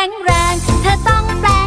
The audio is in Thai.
แข็งแรง เธอต้องแปล